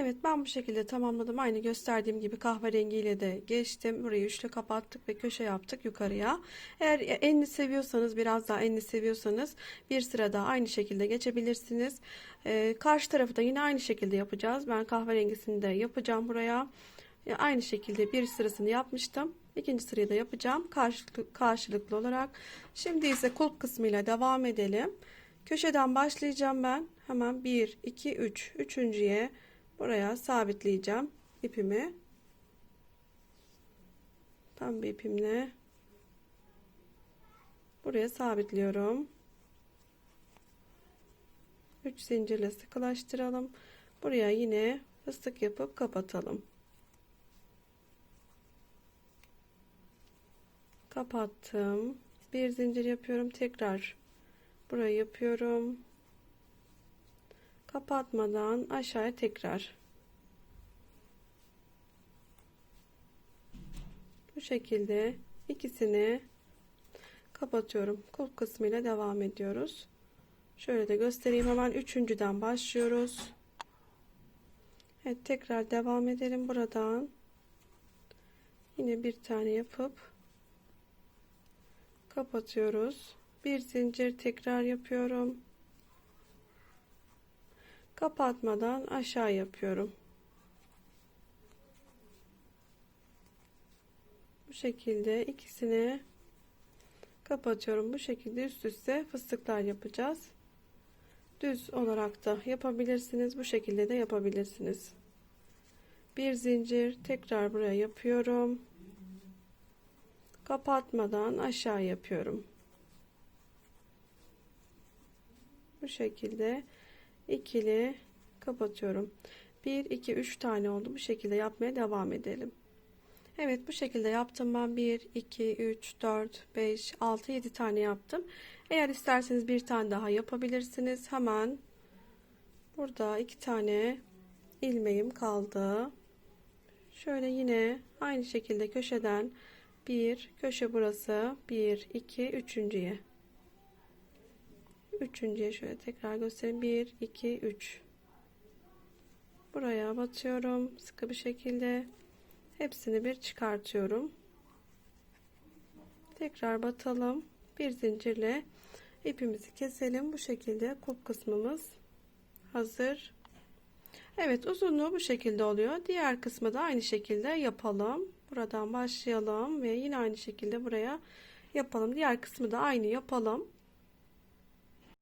Evet ben bu şekilde tamamladım. Aynı gösterdiğim gibi kahverengiyle de geçtim. Burayı üçlü kapattık ve köşe yaptık yukarıya. Eğer enli seviyorsanız biraz daha enli seviyorsanız bir sıra daha aynı şekilde geçebilirsiniz. Ee, karşı tarafı da yine aynı şekilde yapacağız. Ben kahverengisini de yapacağım buraya. E, Aynı şekilde bir sırasını yapmıştım. İkinci sırayı da yapacağım karşılıklı, karşılıklı olarak. Şimdi ise kulp kısmıyla devam edelim. Köşeden başlayacağım ben. Hemen 1, 2, 3. Üçüncüye buraya sabitleyeceğim ipimi. Pembe ipimle buraya sabitliyorum. 3 zincirle sıkılaştıralım. Buraya yine fıstık yapıp kapatalım. Kapattım. Bir zincir yapıyorum. Tekrar burayı yapıyorum. Kapatmadan aşağıya tekrar. Bu şekilde ikisini kapatıyorum. Kulp kısmıyla devam ediyoruz. Şöyle de göstereyim. Hemen üçüncüden başlıyoruz. Evet tekrar devam edelim buradan. Yine bir tane yapıp kapatıyoruz. Bir zincir tekrar yapıyorum. Kapatmadan aşağı yapıyorum. Bu şekilde ikisini kapatıyorum. Bu şekilde üst üste fıstıklar yapacağız. Düz olarak da yapabilirsiniz. Bu şekilde de yapabilirsiniz. Bir zincir tekrar buraya yapıyorum. Kapatmadan aşağı yapıyorum. Bu şekilde ikili kapatıyorum. 1 2 3 tane oldu. Bu şekilde yapmaya devam edelim. Evet bu şekilde yaptım ben 1 2 3 4 5 6 7 tane yaptım. Eğer isterseniz bir tane daha yapabilirsiniz. Hemen burada iki tane ilmeğim kaldı. Şöyle yine aynı şekilde köşeden bir köşe burası 1 2 üçüncüye üçüncüye şöyle tekrar göstereyim. 1 2 3 buraya batıyorum sıkı bir şekilde. Hepsini bir çıkartıyorum. Tekrar batalım. Bir zincirle ipimizi keselim. Bu şekilde kulp kısmımız hazır. Evet uzunluğu bu şekilde oluyor. Diğer kısmı da aynı şekilde yapalım. Buradan başlayalım ve yine aynı şekilde buraya yapalım. Diğer kısmı da aynı yapalım